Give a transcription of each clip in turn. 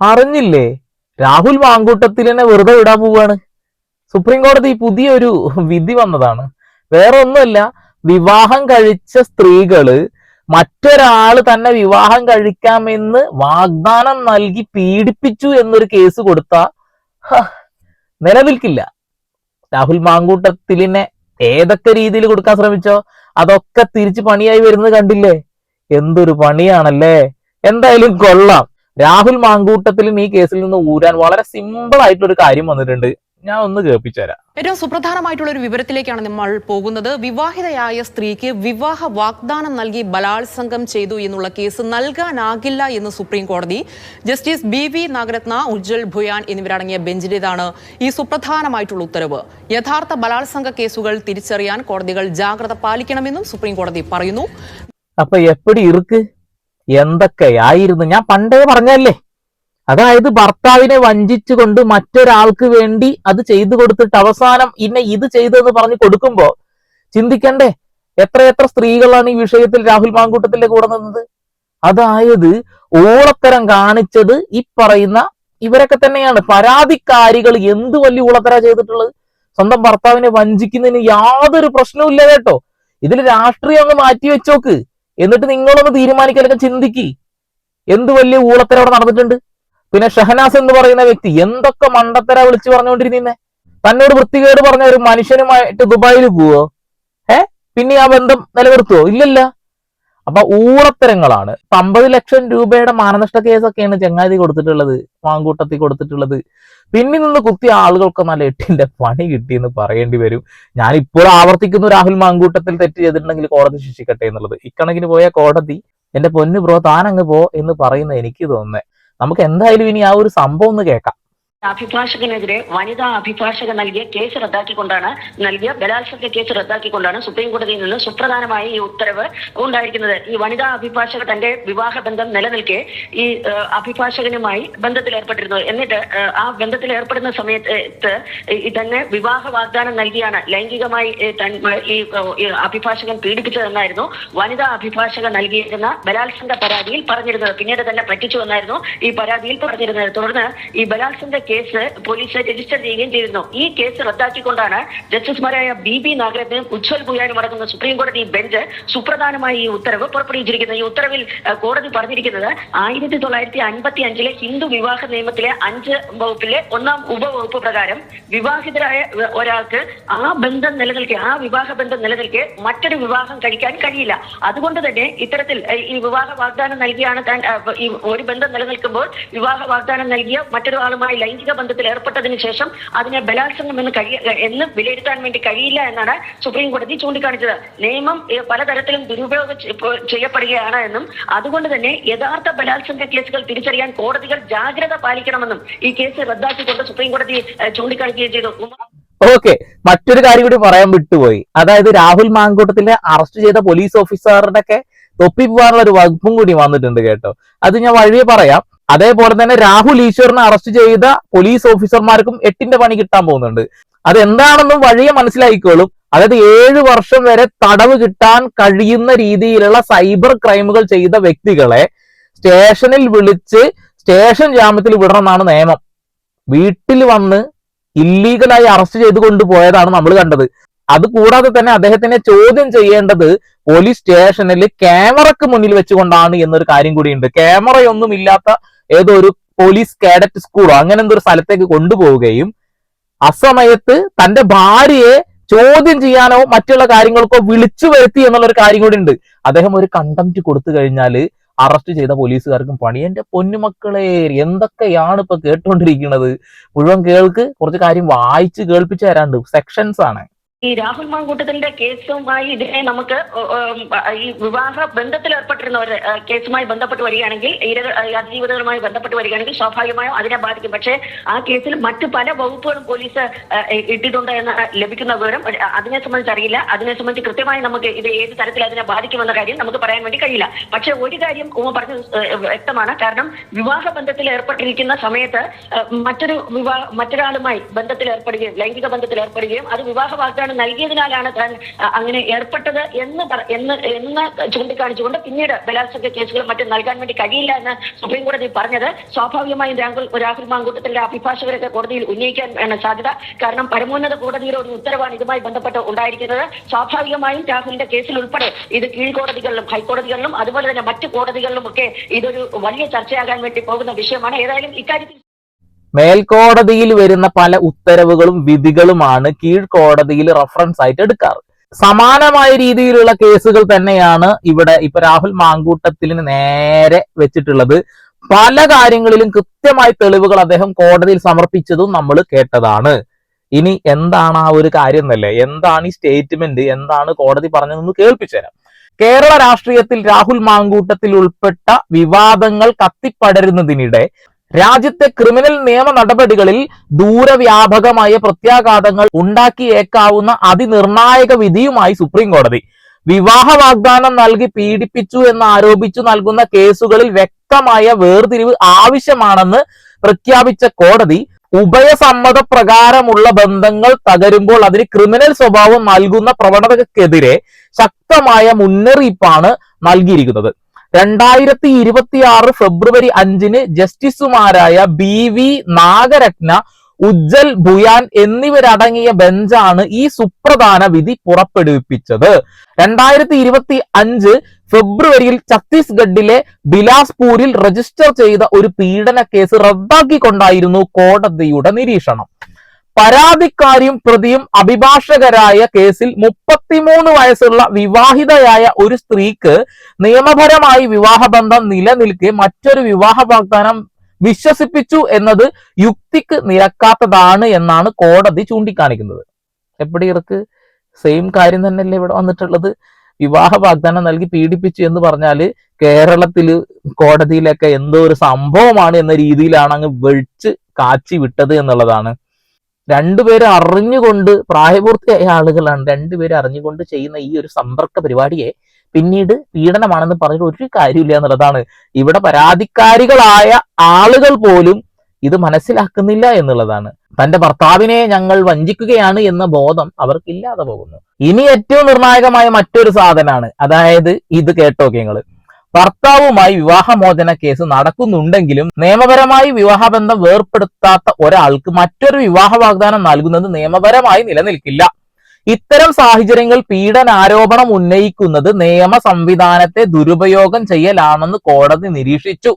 അറിഞ്ഞില്ലേ? രാഹുൽ മാങ്കൂട്ടത്തിലിനെ വെറുതെ ഇടാൻ പോവാണ്. സുപ്രീം കോടതി പുതിയൊരു വിധി വന്നതാണ്. വേറെ ഒന്നുമല്ല വിവാഹം കഴിച്ച സ്ത്രീകൾ മറ്റൊരാൾ തന്നെ വിവാഹം കഴിക്കാമെന്ന് വാഗ്ദാനം നൽകി പീഡിപ്പിച്ചു എന്നൊരു കേസ് കൊടുത്ത നിലനിൽക്കില്ല. രാഹുൽ മാങ്കൂട്ടത്തിലിനെ ഏതൊക്കെ രീതിയിൽ കൊടുക്കാൻ ശ്രമിച്ചോ അതൊക്കെ തിരിച്ച് പണിയായി വരുന്നത് കണ്ടില്ലേ? എന്തൊരു പണിയാണല്ലേ? എന്തായാലും കൊള്ളാം. രാഹുൽ മാങ്കൂട്ടത്തിലും ഈ കേസിൽ നിന്ന് ഊരാൻ വളരെ സിമ്പിൾ ആയിട്ടൊരു കാര്യം വന്നിട്ടുണ്ട്. ഞാൻ ഒന്ന് കേൾപ്പിച്ചുതരാം. ഏറ്റവും സുപ്രധാനമായിട്ടുള്ള ഒരു വിവരത്തിലേക്കാണ് നമ്മൾ പോകുന്നത്. വിവാഹിതയായ സ്ത്രീക്ക് വിവാഹ വാഗ്ദാനം നൽകി ബലാത്സംഗം ചെയ്തു എന്നുള്ള കേസ് നൽകാനാകില്ല എന്ന് സുപ്രീം കോടതി justice B V Nagarathna Ujjal Bhuyan എന്നിവരടങ്ങിയ ബെഞ്ചിന്റേതാണ് ഈ സുപ്രധാനമായിട്ടുള്ള ഉത്തരവ്. യഥാർത്ഥ ബലാത്സംഗ കേസുകൾ തിരിച്ചറിയാൻ കോടതികൾ ജാഗ്രത പാലിക്കണമെന്നും സുപ്രീം കോടതി പറയുന്നു. അപ്പൊ എപ്പടി ഇറുക്ക്? എന്തൊക്കെയായിരുന്നു? ഞാൻ പണ്ടേ പറഞ്ഞല്ലേ അതായത് ഭർത്താവിനെ വഞ്ചിച്ചുകൊണ്ട് മറ്റൊരാൾക്ക് വേണ്ടി അത് ചെയ്തു കൊടുത്തിട്ട് അവസാനം ഇന്നെ ഇത് ചെയ്തെന്ന് പറഞ്ഞ് കൊടുക്കുമ്പോ ചിന്തിക്കണ്ടേ എത്രയെത്ര സ്ത്രീകളാണ് ഈ വിഷയത്തിൽ രാഹുൽ മാങ്കൂട്ടത്തിന്റെ കൂടെ നിന്നത്? അതായത് ഊളത്തരം കാണിച്ചത് ഈ പറയുന്ന ഇവരൊക്കെ തന്നെയാണ്. പരാതിക്കാരികൾ എന്ത് വലിയ ഊളത്തര ചെയ്തിട്ടുള്ളത്? സ്വന്തം ഭർത്താവിനെ വഞ്ചിക്കുന്നതിന് യാതൊരു പ്രശ്നവും ഇല്ല കേട്ടോ. ഇതിൽ രാഷ്ട്രീയം ഒന്ന് മാറ്റി വെച്ചോക്ക് എന്നിട്ട് നിങ്ങളൊന്ന് തീരുമാനിക്കലൊക്കെ ചിന്തിക്ക്. എന്ത് വലിയ ഊളത്തരം അവിടെ നടന്നിട്ടുണ്ട്? പിന്നെ ഷഹനാസ് എന്ന് പറയുന്ന വ്യക്തി എന്തൊക്കെ മണ്ടത്തര വിളിച്ചു പറഞ്ഞുകൊണ്ടിരുന്നേ തന്നോട് വൃത്തികേട് പറഞ്ഞ ഒരു മനുഷ്യനുമായിട്ട് ദുബായിൽ പോവോ? ഏ? പിന്നെ ആ ബന്ധം നിലനിർത്തുവോ? ഇല്ലല്ല. അപ്പൊ ഊറത്തരങ്ങളാണ്. അമ്പത് ലക്ഷം രൂപയുടെ മാനനഷ്ട കേസൊക്കെയാണ് ചങ്ങാതി കൊടുത്തിട്ടുള്ളത് മാങ്കൂട്ടത്തിൽ കൊടുത്തിട്ടുള്ളത്. പിന്നിൽ നിന്ന് കുത്തിയ ആളുകൾക്ക് നല്ല എട്ടിന്റെ പണി കിട്ടിയെന്ന് പറയേണ്ടി വരും. ഞാൻ ഇപ്പോൾ ആവർത്തിക്കുന്നു രാഹുൽ മാങ്കൂട്ടത്തിൽ തെറ്റ് ചെയ്തിട്ടുണ്ടെങ്കിൽ കോടതി ശിക്ഷിക്കട്ടെ എന്നുള്ളത്. ഇക്കണക്കിന് പോയ കോടതി എന്റെ പൊന്നു ബ്രോ താനങ്ങ് പോ എന്ന് പറയുന്ന എനിക്ക് തോന്നുന്നത്. നമുക്ക് എന്തായാലും ഇനി ആ ഒരു സംഭവം ഒന്ന് കേൾക്കാം. അഭിഭാഷകനെതിരെ വനിതാ അഭിഭാഷക നൽകിയ കേസ് റദ്ദാക്കിക്കൊണ്ടാണ് നൽകിയ ബലാത്സംഗ കേസ് റദ്ദാക്കിക്കൊണ്ടാണ് സുപ്രീം കോടതിയിൽ നിന്ന് സുപ്രധാനമായ ഈ ഉത്തരവ് ഉണ്ടായിരിക്കുന്നത്. ഈ വനിതാ അഭിഭാഷക തന്റെ വിവാഹ ബന്ധം നിലനിൽക്കെ ഈ അഭിഭാഷകനുമായി ബന്ധത്തിൽ ഏർപ്പെട്ടിരുന്നു എന്നിട്ട് ആ ബന്ധത്തിൽ ഏർപ്പെടുന്ന സമയത്ത് തന്നെ വിവാഹ വാഗ്ദാനം നൽകിയാണ് ലൈംഗികമായി ഈ അഭിഭാഷകൻ പീഡിപ്പിച്ചതെന്നായിരുന്നു വനിതാ അഭിഭാഷക നൽകിയിരുന്ന ബലാത്സംഗ പരാതിയിൽ പറഞ്ഞിരുന്നത്. പിന്നീട് തന്നെ പറ്റിച്ചു എന്നായിരുന്നു ഈ പരാതിയിൽ പറഞ്ഞിരുന്നത്. തുടർന്ന് ഈ ബലാത്സംഗ കേസ് പോലീസ് രജിസ്റ്റർ ചെയ്യുകയും ചെയ്തിരുന്നു ഈ കേസ് റദ്ദാക്കിക്കൊണ്ടാണ് ജസ്റ്റിസുമാരായ ബി ബി നാഗരത്നയും ഉജ്വൽ ഭൂയാനും അടങ്ങുന്ന സുപ്രീം കോടതി ബെഞ്ച് സുപ്രധാനമായ ഈ ഉത്തരവ് പുറപ്പെടുവിച്ചിരിക്കുന്നത്. ഈ ഉത്തരവിൽ കോടതി പറഞ്ഞിരിക്കുന്നത് ആയിരത്തി തൊള്ളായിരത്തി അൻപത്തി അഞ്ചിലെ ഹിന്ദു വിവാഹ നിയമത്തിലെ അഞ്ച് വകുപ്പിലെ ഒന്നാം ഉപവകുപ്പ് പ്രകാരം വിവാഹിതരായ ഒരാൾക്ക് ആ ബന്ധം നിലനിൽക്കെ ആ വിവാഹ ബന്ധം നിലനിൽക്കെ മറ്റൊരു വിവാഹം കഴിക്കാൻ കഴിയില്ല. അതുകൊണ്ട് തന്നെ ഇത്തരത്തിൽ ഈ വിവാഹ വാഗ്ദാനം നൽകിയാണ് താൻ ഈ ഒരു ബന്ധം നിലനിൽക്കുമ്പോൾ വിവാഹ വാഗ്ദാനം നൽകിയ മറ്റൊരാളുമായി ലൈംഗിക ബന്ധത്തിൽ ഏർപ്പെട്ടതിന് ശേഷം അതിനെ ബലാത്സംഗം എന്ന് കഴിയ എന്ന് വിലയിരുത്താൻ വേണ്ടി കഴിയില്ല എന്നാണ് സുപ്രീം കോടതി ചൂണ്ടിക്കാണിച്ചത്. നിയമം പലതരത്തിലും ദുരുപയോഗം ചെയ്യപ്പെടുകയാണ് എന്നും അതുകൊണ്ട് തന്നെ യഥാർത്ഥ ബലാത്സംഗ കേസുകൾ തിരിച്ചറിയാൻ കോടതികൾ ജാഗ്രത പാലിക്കണമെന്നും ഈ കേസ് റദ്ദാക്കിക്കൊണ്ട് സുപ്രീം കോടതി ചൂണ്ടിക്കാണിക്കുകയും ചെയ്തു. ഓക്കെ. മറ്റൊരു കാര്യം കൂടി പറയാൻ വിട്ടുപോയി. അതായത് രാഹുൽ മാങ്കൂട്ടത്തിലെ അറസ്റ്റ് ചെയ്ത പോലീസ് ഓഫീസറുടെ ഒക്കെ തൊപ്പി പോകാനുള്ള ഒരു വകുപ്പും കൂടി വന്നിട്ടുണ്ട് കേട്ടോ. അത് ഞാൻ വഴിയെ പറയാം. അതേപോലെ തന്നെ രാഹുൽ ഈശ്വറിനെ അറസ്റ്റ് ചെയ്ത പോലീസ് ഓഫീസർമാർക്കും എട്ടിന്റെ പണി കിട്ടാൻ പോകുന്നുണ്ട്. അതെന്താണെന്നും വഴിയെ മനസ്സിലായിക്കോളും. അതായത് ഏഴ് വർഷം വരെ തടവ് കിട്ടാൻ കഴിയുന്ന രീതിയിലുള്ള സൈബർ ക്രൈമുകൾ ചെയ്ത വ്യക്തികളെ സ്റ്റേഷനിൽ വിളിച്ച് സ്റ്റേഷൻ ജാമ്യത്തിൽ വിടണമെന്നാണ് നിയമം. വീട്ടിൽ വന്ന് ഇല്ലീഗലായി അറസ്റ്റ് ചെയ്ത് കൊണ്ടുപോയതാണ് നമ്മൾ കണ്ടത്. അത് കൂടാതെ തന്നെ അദ്ദേഹത്തിനെ ചോദ്യം ചെയ്യേണ്ടത് പോലീസ് സ്റ്റേഷനിൽ ക്യാമറക്ക് മുന്നിൽ വെച്ചുകൊണ്ടാണ് എന്നൊരു കാര്യം കൂടിയുണ്ട്. ക്യാമറയൊന്നും ഇല്ലാത്ത ഏതോ ഒരു പോലീസ് കാഡറ്റ് സ്കൂളോ അങ്ങനെ എന്തോ ഒരു സ്ഥലത്തേക്ക് കൊണ്ടുപോവുകയും അസമയത്ത് തന്റെ ഭാര്യയെ ചോദ്യം ചെയ്യാനോ മറ്റുള്ള കാര്യങ്ങൾക്കോ വിളിച്ചു വരുത്തി എന്നുള്ള ഒരു കാര്യം കൂടി ഉണ്ട്. അദ്ദേഹം ഒരു കണ്ടംപ്റ്റ് കൊടുത്തു കഴിഞ്ഞാൽ അറസ്റ്റ് ചെയ്ത പോലീസുകാർക്കും പണി. എന്റെ പൊന്നുമക്കളെ എന്തൊക്കെയാണ് ഇപ്പൊ കേട്ടുകൊണ്ടിരിക്കുന്നത് മുഴുവൻ കേൾക്ക് കുറച്ച് കാര്യം വായിച്ച് കേൾപ്പിച്ചു തരാണ്ട് സെക്ഷൻസ് ആണ്. ഈ രാഹുൽ മാങ്കൂട്ടത്തിന്റെ കേസുമായി ഇതിനെ നമുക്ക് ഈ വിവാഹ ബന്ധത്തിൽ ഏർപ്പെട്ടിരുന്നവർ കേസുമായി ബന്ധപ്പെട്ട് വരികയാണെങ്കിൽ അതിജീവിതകളുമായി ബന്ധപ്പെട്ട് വരികയാണെങ്കിൽ സ്വാഭാവികമായും അതിനെ ബാധിക്കും. പക്ഷേ ആ കേസിൽ മറ്റ് പല വകുപ്പുകളും പോലീസ് ഇട്ടിട്ടുണ്ട് എന്ന് ലഭിക്കുന്ന വിവരം അതിനെ സംബന്ധിച്ച് അറിയില്ല. അതിനെ സംബന്ധിച്ച് കൃത്യമായി നമുക്ക് ഇത് ഏത് തരത്തിൽ അതിനെ ബാധിക്കുമെന്ന കാര്യം നമുക്ക് പറയാൻ വേണ്ടി കഴിയില്ല. പക്ഷേ ഒരു കാര്യം ഉമ്മ പറഞ്ഞത് ഏഹ്, വ്യക്തമാണ്. കാരണം വിവാഹ ബന്ധത്തിൽ ഏർപ്പെട്ടിരിക്കുന്ന സമയത്ത് മറ്റൊരു വിവാഹ മറ്റൊരാളുമായി ബന്ധത്തിൽ ഏർപ്പെടുകയും ലൈംഗിക ബന്ധത്തിൽ ഏർപ്പെടുകയും അത് വിവാഹ വാഗ്ദാനം വാഗ്ദാനം നൽകിയതിനാലാണ് താൻ അങ്ങനെ ഏർപ്പെട്ടത് എന്ന് എന്ന് എന്ന് ചൂണ്ടിക്കാണിച്ചുകൊണ്ട് പിന്നീട് ബലാത്സംഗ കേസുകൾ മറ്റും നൽകാൻ വേണ്ടി കഴിയില്ല എന്ന് സുപ്രീം കോടതി പറഞ്ഞത്. സ്വാഭാവികമായും രാഹുൽ രാഹുൽ മാങ്കൂട്ടത്തിന്റെ അഭിഭാഷകരൊക്കെ കോടതിയിൽ ഉന്നയിക്കാൻ സാധ്യത. കാരണം പരമോന്നത കോടതിയുടെ ഒരു ഉത്തരവാണ് ഇതുമായി ബന്ധപ്പെട്ട് ഉണ്ടായിരിക്കുന്നത്. സ്വാഭാവികമായും രാഹുലിന്റെ കേസിൽ ഉൾപ്പെടെ ഇത് കീഴ്കോടതികളിലും ഹൈക്കോടതികളിലും അതുപോലെ തന്നെ മറ്റ് കോടതികളിലും ഒക്കെ ഇതൊരു വലിയ ചർച്ചയാകാൻ വേണ്ടി പോകുന്ന വിഷയമാണ്. ഏതായാലും ഇക്കാര്യത്തിൽ മേൽക്കോടതിയിൽ വരുന്ന പല ഉത്തരവുകളും വിധികളുമാണ് കീഴ്ക്കോടതിയിൽ റഫറൻസ് ആയിട്ട് എടുക്കാറ്. സമാനമായ രീതിയിലുള്ള കേസുകൾ തന്നെയാണ് ഇവിടെ ഇപ്പൊ രാഹുൽ മാങ്കൂട്ടത്തിന് നേരെ വെച്ചിട്ടുള്ളത്. പല കാര്യങ്ങളിലും കൃത്യമായി തെളിവുകൾ അദ്ദേഹം കോടതിയിൽ സമർപ്പിച്ചതും നമ്മൾ കേട്ടതാണ്. ഇനി എന്താണ് ആ ഒരു കാര്യം എന്നല്ലേ? എന്താണ് ഈ സ്റ്റേറ്റ്മെന്റ് എന്താണ് കോടതി പറഞ്ഞതെന്ന് കേൾപ്പിച്ചുതരാം. കേരള രാഷ്ട്രീയത്തിൽ രാഹുൽ മാങ്കൂട്ടത്തിൽ ഉൾപ്പെട്ട വിവാദങ്ങൾ കത്തിപ്പടരുന്നതിനിടെ രാജ്യത്തെ ക്രിമിനൽ നിയമ നടപടികളിൽ ദൂരവ്യാപകമായ പ്രത്യാഘാതങ്ങൾ ഉണ്ടാക്കിയേക്കാവുന്ന അതിനിർണായക വിധിയുമായി സുപ്രീം കോടതി. വിവാഹ വാഗ്ദാനം നൽകി പീഡിപ്പിച്ചു എന്ന് ആരോപിച്ചു നൽകുന്ന കേസുകളിൽ വ്യക്തമായ വേർതിരിവ് ആവശ്യമാണെന്ന് പ്രഖ്യാപിച്ച കോടതി ഉഭയസമ്മത പ്രകാരമുള്ള ബന്ധങ്ങൾ തകരുമ്പോൾ അതിന് ക്രിമിനൽ സ്വഭാവം നൽകുന്ന പ്രവണതക്കെതിരെ ശക്തമായ മുന്നറിയിപ്പാണ് നൽകിയിരിക്കുന്നത്. രണ്ടായിരത്തി ഇരുപത്തി ആറ് ഫെബ്രുവരി അഞ്ചിന് ജസ്റ്റിസുമാരായ ബി വി നാഗരത്ന ഉജ്ജൽ ഭുയാൻ എന്നിവരടങ്ങിയ ബെഞ്ചാണ് ഈ സുപ്രധാന വിധി പുറപ്പെടുവിപ്പിച്ചത്. രണ്ടായിരത്തി ഇരുപത്തി അഞ്ച് ഫെബ്രുവരിയിൽ ഛത്തീസ്ഗഡിലെ ബിലാസ്പൂരിൽ രജിസ്റ്റർ ചെയ്ത ഒരു പീഡന കേസ് റദ്ദാക്കിക്കൊണ്ടായിരുന്നു കോടതിയുടെ നിരീക്ഷണം. പരാതിക്കാരിയും പ്രതിയും അഭിഭാഷകരായ കേസിൽ മുപ്പത്തിമൂന്ന് വയസ്സുള്ള വിവാഹിതയായ ഒരു സ്ത്രീക്ക് നിയമപരമായി വിവാഹബന്ധം നിലനിൽക്കെ മറ്റൊരു വിവാഹ വാഗ്ദാനം വിശ്വസിപ്പിച്ചു എന്നത് യുക്തിക്ക് നിരക്കാത്തതാണ് എന്നാണ് കോടതി ചൂണ്ടിക്കാണിക്കുന്നത്. എപ്പടി ഇറക്ക് സെയിം കാര്യം തന്നെയല്ലേ ഇവിടെ വന്നിട്ടുള്ളത്? വിവാഹ വാഗ്ദാനം നൽകി പീഡിപ്പിച്ചു എന്ന് പറഞ്ഞാൽ കേരളത്തിൽ കോടതിയിലൊക്കെ എന്തോ ഒരു സംഭവമാണ് എന്ന രീതിയിലാണ് അങ്ങ് വെളിച്ച് കാച്ചി വിട്ടത് എന്നുള്ളതാണ്. രണ്ടുപേരും അറിഞ്ഞുകൊണ്ട് പ്രായപൂർത്തിയായ ആളുകളാണ് രണ്ടുപേരും അറിഞ്ഞുകൊണ്ട് ചെയ്യുന്ന ഈ ഒരു സമ്പർക്ക പരിപാടിയെ പിന്നീട് പീഡനമാണെന്ന് പറഞ്ഞിട്ട് ഒരു കാര്യമില്ല എന്നുള്ളതാണ്. ഇവിടെ പരാതിക്കാരികളായ ആളുകൾ പോലും ഇത് മനസ്സിലാക്കുന്നില്ല എന്നുള്ളതാണ്. തന്റെ ഭർത്താവിനെ ഞങ്ങൾ വഞ്ചിക്കുകയാണ് എന്ന ബോധം അവർക്കില്ലാതെ പോകുന്നു. ഇനി ഏറ്റവും നിർണായകമായ മറ്റൊരു സാധനമാണ് അതായത് ഇത് കേട്ടോക്കെ നിങ്ങൾ ഭർത്താവുമായി വിവാഹമോചന കേസ് നടക്കുന്നുണ്ടെങ്കിലും നിയമപരമായി വിവാഹബന്ധം വേർപ്പെടുത്താത്ത ഒരാൾക്ക് മറ്റൊരു വിവാഹ വാഗ്ദാനം നൽകുന്നത് നിയമപരമായി നിലനിൽക്കില്ല. ഇത്തരം സാഹചര്യങ്ങൾ പീഡനാരോപണം ഉന്നയിക്കുന്നത് നിയമ സംവിധാനത്തെ ദുരുപയോഗം ചെയ്യലാണെന്ന് കോടതി നിരീക്ഷിച്ചു.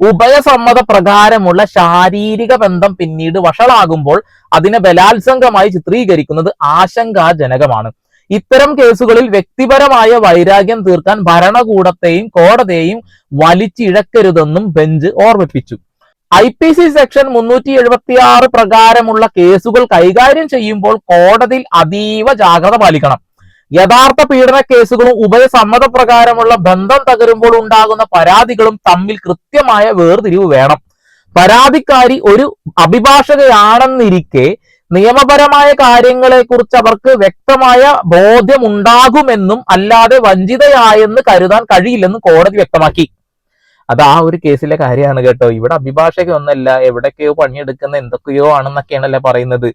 ഉഭയസമ്മത പ്രകാരമുള്ള ശാരീരിക ബന്ധം പിന്നീട് വഷളാകുമ്പോൾ അതിനെ ബലാത്സംഗമായി ചിത്രീകരിക്കുന്നത് ആശങ്കാജനകമാണ്. ഇത്തരം കേസുകളിൽ വ്യക്തിപരമായ വൈരാഗ്യം തീർക്കാൻ ഭരണകൂടത്തെയും കോടതിയെയും വലിച്ചിഴക്കരുതെന്നും ബെഞ്ച് ഓർമ്മിപ്പിച്ചു. ഐ പി സി സെക്ഷൻ മുന്നൂറ്റി എഴുപത്തി ആറ് പ്രകാരമുള്ള കേസുകൾ കൈകാര്യം ചെയ്യുമ്പോൾ കോടതിയിൽ അതീവ ജാഗ്രത പാലിക്കണം. യഥാർത്ഥ പീഡന കേസുകളും ഉഭയസമ്മത പ്രകാരമുള്ള ബന്ധം തകരുമ്പോൾ ഉണ്ടാകുന്ന പരാതികളും തമ്മിൽ കൃത്യമായ വേർതിരിവ് വേണം. പരാതിക്കാരി ഒരു അഭിഭാഷകയാണെന്നിരിക്കെ നിയമപരമായ കാര്യങ്ങളെക്കുറിച്ച് അവർക്ക് വ്യക്തമായ ബോധ്യമുണ്ടാകുമെന്നും അല്ലാതെ വഞ്ചിതയായെന്ന് കരുതാൻ കഴിയില്ലെന്നും കോടതി വ്യക്തമാക്കി. അത് ആ ഒരു കേസിലെ കാര്യമാണ് കേട്ടോ. ഇവിടെ അഭിഭാഷക ഒന്നല്ല എവിടൊക്കെയോ പണിയെടുക്കുന്ന എന്തൊക്കെയോ ആണെന്നൊക്കെയാണല്ലേ പറയുന്നത്.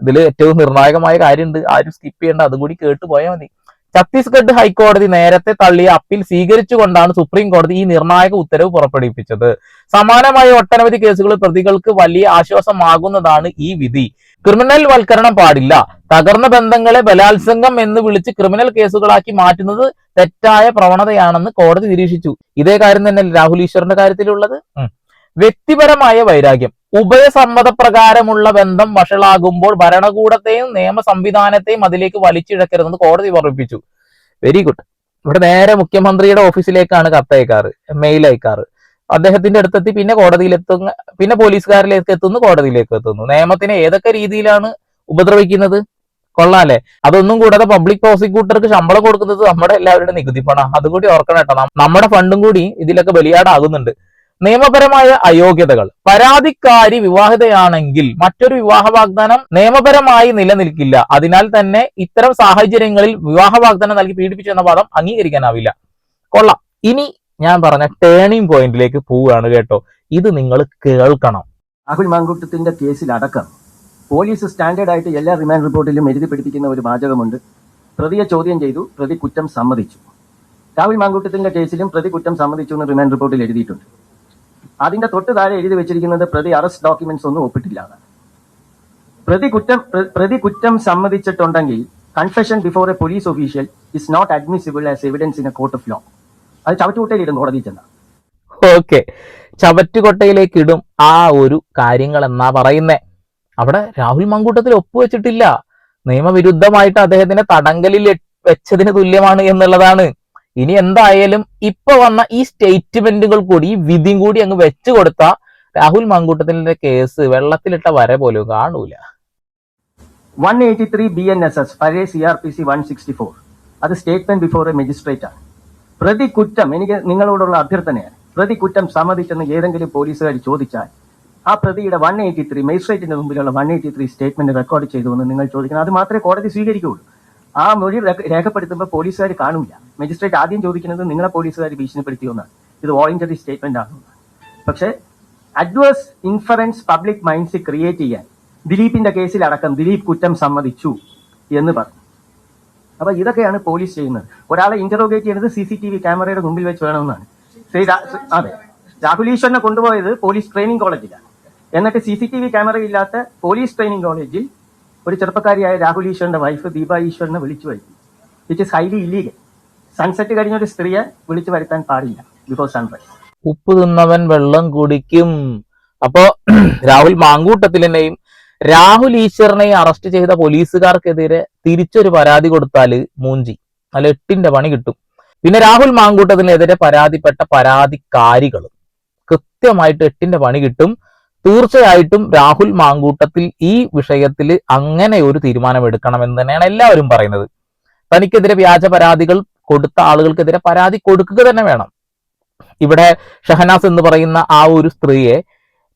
ഇതിൽ ഏറ്റവും നിർണായകമായ കാര്യമുണ്ട്. ആരും സ്കിപ്പ് ചെയ്യേണ്ട. അതുകൂടി കേട്ടു പോയാൽ മതി. ഛത്തീസ്ഗഡ് ഹൈക്കോടതി നേരത്തെ തള്ളിയ അപ്പീൽ സ്വീകരിച്ചുകൊണ്ടാണ് സുപ്രീം കോടതി ഈ നിർണായക ഉത്തരവ് പുറപ്പെടുവിപ്പിച്ചത്. സമാനമായ ഒട്ടനവധി കേസുകൾ പ്രതികൾക്ക് വലിയ ആശ്വാസമാകുന്നതാണ് ഈ വിധി. ക്രിമിനൽ വൽക്കരണം പാടില്ല. തകർന്ന ബന്ധങ്ങളെ ബലാത്സംഗം എന്ന് വിളിച്ച് ക്രിമിനൽ കേസുകളാക്കി മാറ്റുന്നത് തെറ്റായ പ്രവണതയാണെന്ന് കോടതി നിരീക്ഷിച്ചു. ഇതേ കാര്യം തന്നെ രാഹുൽ ഈശ്വറിന്റെ കാര്യത്തിലുള്ളത്? വ്യക്തിപരമായ വൈരാഗ്യം. ഉഭയസമ്മത പ്രകാരമുള്ള ബന്ധം വഷളാകുമ്പോൾ ഭരണകൂടത്തെയും നിയമ സംവിധാനത്തെയും അതിലേക്ക് വലിച്ചിഴക്കരുതെന്ന് കോടതി ഓർമ്മിപ്പിച്ചു. വെരി ഗുഡ് ഇവിടെ നേരെ മുഖ്യമന്ത്രിയുടെ ഓഫീസിലേക്കാണ് കത്തയക്കാറ് മെയിൽ അയക്കാറ്. അദ്ദേഹത്തിന്റെ അടുത്തെത്തി പിന്നെ കോടതിയിലെത്തുന്ന പിന്നെ പോലീസുകാരിലേക്ക് എത്തുന്നു കോടതിയിലേക്ക് എത്തുന്നു. നിയമത്തിനെ ഏതൊക്കെ രീതിയിലാണ് ഉപദ്രവിക്കുന്നത്? കൊള്ളാല്ലേ? അതൊന്നും കൂടാതെ പബ്ലിക് പ്രോസിക്യൂട്ടർക്ക് ശമ്പളം കൊടുക്കുന്നത് നമ്മുടെ എല്ലാവരുടെ നികുതി പണം അതുകൂടി ഓർക്കണം കേട്ടോ. നമ്മുടെ ഫണ്ടും കൂടി ഇതിലൊക്കെ ബലിയാടാകുന്നുണ്ട്. നിയമപരമായ അയോഗ്യതകൾ. പരാതിക്കാരി വിവാഹിതയാണെങ്കിൽ മറ്റൊരു വിവാഹ വാഗ്ദാനം നിയമപരമായി നിലനിൽക്കില്ല. അതിനാൽ തന്നെ ഇത്തരം സാഹചര്യങ്ങളിൽ വിവാഹ വാഗ്ദാനം നൽകി പീഡിപ്പിച്ചു എന്ന വാദം അംഗീകരിക്കാനാവില്ല. കൊള്ളാം. ഇനി ഞാൻ പറഞ്ഞ ടേണിംഗ് പോയിന്റിലേക്ക് പോവുകയാണ് കേട്ടോ. ഇത് നിങ്ങൾ കേൾക്കണം. രാഹുൽ മാങ്കൂട്ടത്തിന്റെ കേസിലടക്കം പോലീസ് സ്റ്റാൻഡേർഡ് ആയിട്ട് എല്ലാ റിമാൻഡ് റിപ്പോർട്ടിലും എഴുതി പിടിപ്പിക്കുന്ന ഒരു വാചകമുണ്ട്. പ്രതിയെ ചോദ്യം ചെയ്തു പ്രതി കുറ്റം സമ്മതിച്ചു. രാഹുൽ മാങ്കൂട്ടത്തിന്റെ കേസിലും പ്രതി കുറ്റം സമ്മതിച്ചു എന്ന് റിമാൻഡ് റിപ്പോർട്ടിൽ എഴുതിയിട്ടുണ്ട്. അതിന്റെ തൊട്ട് താഴെ എഴുതി വെച്ചിരിക്കുന്നത് പ്രതി അറസ്റ്റ് ഡോക്യുമെന്റ്സ് ഒന്നും ഒപ്പിട്ടില്ല. പ്രതി കുറ്റം പ്രതി കുറ്റം സമ്മതിച്ചിട്ടുണ്ടെങ്കിൽ confession before a police official is not admissible as evidence in a court of law അത് ചവറ്റുകുട്ടയിലിടും കോടതി ചെന്ന. ഓക്കെ. ചവറ്റുകൊട്ടയിലേക്ക് ഇടും ആ ഒരു കാര്യങ്ങൾ എന്നാ പറയുന്നേ. അവിടെ രാഹുൽ മങ്കൂട്ടത്തിൽ ഒപ്പുവെച്ചിട്ടില്ല. നിയമവിരുദ്ധമായിട്ട് അദ്ദേഹത്തിനെ തടങ്കലിൽ വെച്ചതിന് തുല്യമാണ് എന്നുള്ളതാണ്. ഇനി എന്തായാലും ഇപ്പൊ വന്ന ഈ സ്റ്റേറ്റ്മെന്റുകൾ കൂടി ഈ വിധിയും കൂടി അങ്ങ് വെച്ചു കൊടുത്ത രാഹുൽ മങ്കൂട്ടത്തിന്റെ കേസ് വെള്ളത്തിലിട്ട വര പോലും കാണൂല. One eighty three B N S S പഴയ C R P C one sixty four അത് സ്റ്റേറ്റ്മെന്റ് ബിഫോർ എ മജിസ്ട്രേറ്റ് ആണ്. പ്രതി കുറ്റം എനിക്ക് നിങ്ങളോടുള്ള അഭ്യർത്ഥനയാണ്. പ്രതി കുറ്റം സമ്മതിച്ചെന്ന് ഏതെങ്കിലും പോലീസുകാർ ചോദിച്ചാൽ ആ പ്രതിയുടെ വൺ എയ്റ്റി ത്രീ മജിസ്ട്രേറ്റിന്റെ മുമ്പിലുള്ള one eighty three statement record ചെയ്തു എന്ന് നിങ്ങൾ ചോദിക്കണം. അത് മാത്രമേ കോടതി സ്വീകരിക്കുകയുള്ളൂ. ആ മൊഴി രേഖപ്പെടുത്തുമ്പോൾ പോലീസുകാർ കാണില്ല മജിസ്ട്രേറ്റ് ആദ്യം ചോദിക്കുന്നത് നിങ്ങളെ പോലീസുകാർ ഭീഷണിപ്പെടുത്തിയോന്നാണ് ഇത് വോളണ്ടറി സ്റ്റേറ്റ്മെന്റ് ആണ്. പക്ഷേ adverse inference public minds create ചെയ്യാൻ ദിലീപിന്റെ കേസിൽ അടക്കം ദിലീപ് കുറ്റം സമ്മതിച്ചു എന്ന് പറഞ്ഞു. അപ്പൊ ഇതൊക്കെയാണ് പോലീസ് ചെയ്യുന്നത്. ഒരാളെ ഇന്ററോഗേറ്റ് ചെയ്യുന്നത് സി സി ടി വി ക്യാമറയുടെ മുമ്പിൽ വെച്ച് വേണമെന്നാണ്. അതെ. രാഹുൽ ഈശ്വറിനെ കൊണ്ടുപോയത് പോലീസ് ട്രെയിനിങ് കോളേജിലാണ് എന്നിട്ട് C C T V camera ഇല്ലാത്ത പോലീസ് ട്രെയിനിങ് കോളേജിൽ ഒരു ചെറുപ്പക്കാരിയായ രാഹുൽ ഈശ്വറിന്റെ വൈഫ് ദീപ ഈശ്വറിനെ വിളിച്ചു വരുത്തി. വിറ്റ് ഇസ് ഹൈലി ഇല്ലീഗൽ സൺസെറ്റ് കഴിഞ്ഞ ഒരു സ്ത്രീയെ വിളിച്ചു വരുത്താൻ പാടില്ല ബിഫോർ സൺറൈസ് ഉപ്പ് തിന്നവൻ വെള്ളം കുടിക്കും. അപ്പോ രാഹുൽ മാങ്കൂട്ടത്തിലിനെയും രാഹുൽ ഈശ്വറിനെ അറസ്റ്റ് ചെയ്ത പോലീസുകാർക്കെതിരെ തിരിച്ചൊരു പരാതി കൊടുത്താൽ മൂഞ്ചി. നല്ല എട്ടിന്റെ പണി കിട്ടും. പിന്നെ രാഹുൽ മാങ്കൂട്ടത്തിനെതിരെ പരാതിപ്പെട്ട പരാതിക്കാരികൾ കൃത്യമായിട്ട് എട്ടിന്റെ പണി കിട്ടും. തീർച്ചയായിട്ടും രാഹുൽ മാങ്കൂട്ടത്തിൽ ഈ വിഷയത്തിൽ അങ്ങനെ ഒരു തീരുമാനം എടുക്കണമെന്ന് തന്നെയാണ് എല്ലാവരും പറയുന്നത്. തനിക്കെതിരെ വ്യാജ പരാതികൾ കൊടുത്ത ആളുകൾക്കെതിരെ പരാതി കൊടുക്കുക തന്നെ വേണം. ഇവിടെ ഷഹനാസ് എന്ന് പറയുന്ന ആ ഒരു സ്ത്രീയെ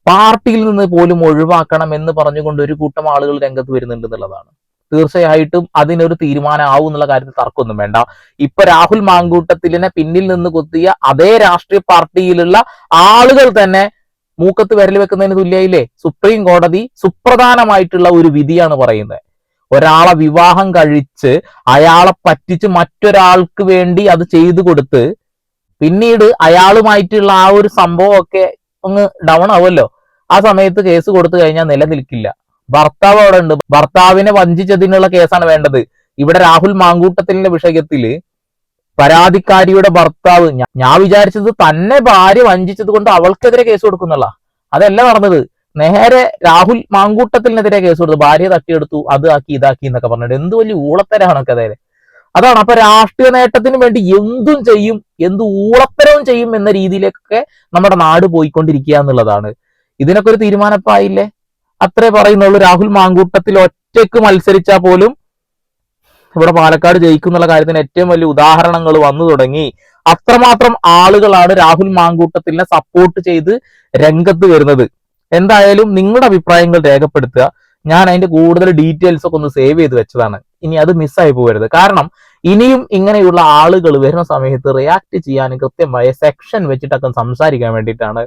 പാർട്ടിയിൽ നിന്ന് പോലും ഒഴിവാക്കണം എന്ന് പറഞ്ഞുകൊണ്ട് ഒരു കൂട്ടം ആളുകൾ രംഗത്ത് വരുന്നുണ്ട് എന്നുള്ളതാണ്. തീർച്ചയായിട്ടും അതിനൊരു തീരുമാനമാവും എന്നുള്ള കാര്യത്തിൽ തർക്കമൊന്നും വേണ്ട. ഇപ്പൊ രാഹുൽ മാങ്കൂട്ടത്തിലിനെ പിന്നിൽ നിന്ന് കുത്തിയ അതേ രാഷ്ട്രീയ പാർട്ടിയിലുള്ള ആളുകൾ തന്നെ മൂക്കത്ത് വിരൽ വെക്കുന്നതിന് തുല്യയില്ലേ? സുപ്രീം കോടതി സുപ്രധാനമായിട്ടുള്ള ഒരു വിധിയാണ് പറയുന്നത്. ഒരാളെ വിവാഹം കഴിച്ച് അയാളെ പറ്റിച്ച് മറ്റൊരാൾക്ക് വേണ്ടി അത് ചെയ്തു കൊടുത്ത് പിന്നീട് അയാളുമായിട്ടുള്ള ആ ഒരു സംഭവമൊക്കെ ഒന്ന് ഡൗൺ ആവുമല്ലോ. ആ സമയത്ത് കേസ് കൊടുത്തു കഴിഞ്ഞാൽ നിലനിൽക്കില്ല. ഭർത്താവ് അവിടെ ഉണ്ട് ഭർത്താവിനെ വഞ്ചിച്ചതിനുള്ള കേസാണ് വേണ്ടത്. ഇവിടെ രാഹുൽ മാങ്കൂട്ടത്തിന്റെ വിഷയത്തിൽ പരാതിക്കാരിയുടെ ഭർത്താവ് ഞാൻ വിചാരിച്ചത് തന്നെ ഭാര്യ വഞ്ചിച്ചത് കൊണ്ട് അവൾക്കെതിരെ കേസ് കൊടുക്കുന്നുള്ള അതല്ല നടന്നത്. നേരെ രാഹുൽ മാങ്കൂട്ടത്തിനെതിരെ കേസ് കൊടുത്തു. ഭാര്യ തട്ടിയെടുത്തു. അത് ആക്കി ഇതാക്കി എന്നൊക്കെ പറഞ്ഞിട്ട്. എന്ത് വലിയ ഊളത്തരാണൊക്കെ അതായത്. അതാണ്. അപ്പൊ രാഷ്ട്രീയ നേട്ടത്തിന് വേണ്ടി എന്തും ചെയ്യും എന്ത് ഊളത്തരവും ചെയ്യും എന്ന രീതിയിലേക്കൊക്കെ നമ്മുടെ നാട് പോയിക്കൊണ്ടിരിക്കുക എന്നുള്ളതാണ്. ഇതിനൊക്കെ ഒരു തീരുമാനപ്പായില്ലേ? അത്രേ പറയുന്നുള്ളൂ. രാഹുൽ മാങ്കൂട്ടത്തിൽ ഒറ്റയ്ക്ക് മത്സരിച്ചാൽ പോലും ഇവിടെ പാലക്കാട് ജയിക്കും എന്നുള്ള കാര്യത്തിന് ഏറ്റവും വലിയ ഉദാഹരണങ്ങൾ വന്നു തുടങ്ങി. അത്രമാത്രം ആളുകളാണ് രാഹുൽ മാങ്കൂട്ടത്തിനെ സപ്പോർട്ട് ചെയ്ത് രംഗത്ത് വരുന്നത്. എന്തായാലും നിങ്ങളുടെ അഭിപ്രായങ്ങൾ രേഖപ്പെടുത്തുക. ഞാൻ അതിന്റെ കൂടുതൽ ഡീറ്റെയിൽസ് ഒക്കെ ഒന്ന് സേവ് ചെയ്ത് വെച്ചതാണ്. ഇനി അത് മിസ്സായി പോകരുത്. കാരണം ഇനിയും ഇങ്ങനെയുള്ള ആളുകൾ വരുന്ന സമയത്ത് റിയാക്ട് ചെയ്യാൻ കൃത്യമായ സെക്ഷൻ വെച്ചിട്ടൊക്കെ സംസാരിക്കാൻ വേണ്ടിയിട്ടാണ്.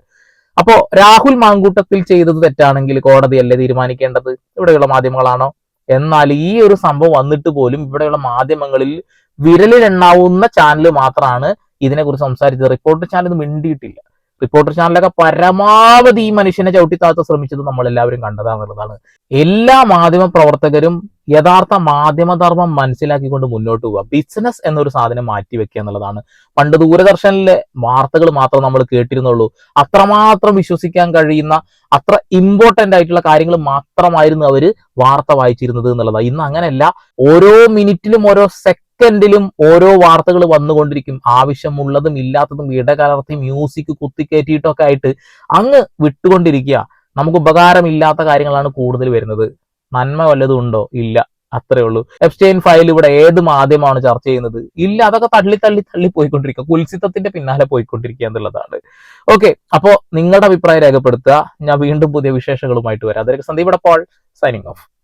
അപ്പോ രാഹുൽ മാങ്കൂട്ടത്തിൽ ചെയ്തത് തെറ്റാണെങ്കിൽ കോടതിയല്ലേ തീരുമാനിക്കേണ്ടത്? ഇവിടെയുള്ള മാധ്യമങ്ങളാണോ? എന്നാൽ ഈ ഒരു സംഭവം വന്നിട്ട് പോലും ഇവിടെയുള്ള മാധ്യമങ്ങളിൽ വിരലിലെണ്ണാവുന്ന ചാനൽ മാത്രമാണ് ഇതിനെക്കുറിച്ച് സംസാരിച്ചത്. Report channel മിണ്ടിയിട്ടില്ല. റിപ്പോർട്ടർ ചാനലൊക്കെ പരമാവധി ഈ മനുഷ്യനെ ചവിട്ടിത്താത്ത ശ്രമിച്ചത് നമ്മൾ എല്ലാവരും കണ്ടതാണെന്നുള്ളതാണ്. എല്ലാ മാധ്യമ പ്രവർത്തകരും യഥാർത്ഥ മാധ്യമധർമ്മം മനസ്സിലാക്കിക്കൊണ്ട് മുന്നോട്ട് പോവുക. ബിസിനസ് എന്നൊരു സാധനം മാറ്റി വെക്കുക എന്നുള്ളതാണ്. പണ്ട് ദൂരദർശനിലെ വാർത്തകൾ മാത്രം നമ്മൾ കേട്ടിരുന്നുള്ളൂ. അത്രമാത്രം വിശ്വസിക്കാൻ കഴിയുന്ന അത്ര ഇമ്പോർട്ടന്റ് ആയിട്ടുള്ള കാര്യങ്ങൾ മാത്രമായിരുന്നു അവർ വാർത്ത വായിച്ചിരുന്നത് എന്നുള്ളതാണ്. ഇന്ന് അങ്ങനെയല്ല. ഓരോ മിനിറ്റിലും ഓരോ സെക്കൻഡിലും ഓരോ വാർത്തകൾ വന്നുകൊണ്ടിരിക്കും. ആവശ്യമുള്ളതും ഇല്ലാത്തതും ഇടകലർത്തി മ്യൂസിക് കുത്തിക്കയറ്റിയിട്ടൊക്കെ ആയിട്ട് അങ്ങ് വിട്ടുകൊണ്ടിരിക്കുക. നമുക്ക് ഉപകാരമില്ലാത്ത കാര്യങ്ങളാണ് കൂടുതൽ വരുന്നത്. നന്മ വല്ലതും ഉണ്ടോ? ഇല്ല. അത്രേ ഉള്ളൂ. എഫ്സ്റ്റൈൻ ഫയൽ ഇവിടെ ഏത് മാധ്യമമാണ് ചർച്ച ചെയ്യുന്നത്? ഇല്ല. അതൊക്കെ തള്ളി തള്ളി തള്ളി പോയിക്കൊണ്ടിരിക്കുക. കുൽസിത്തത്തിന്റെ പിന്നാലെ പോയിക്കൊണ്ടിരിക്കുക എന്നുള്ളതാണ്. ഓക്കെ. അപ്പോ നിങ്ങളുടെ അഭിപ്രായം രേഖപ്പെടുത്തുക. ഞാൻ വീണ്ടും പുതിയ വിശേഷങ്ങളുമായിട്ട് വരാം. അതിലേക്ക് സന്ദീപ് പോൾ സൈനിങ് ഓഫ്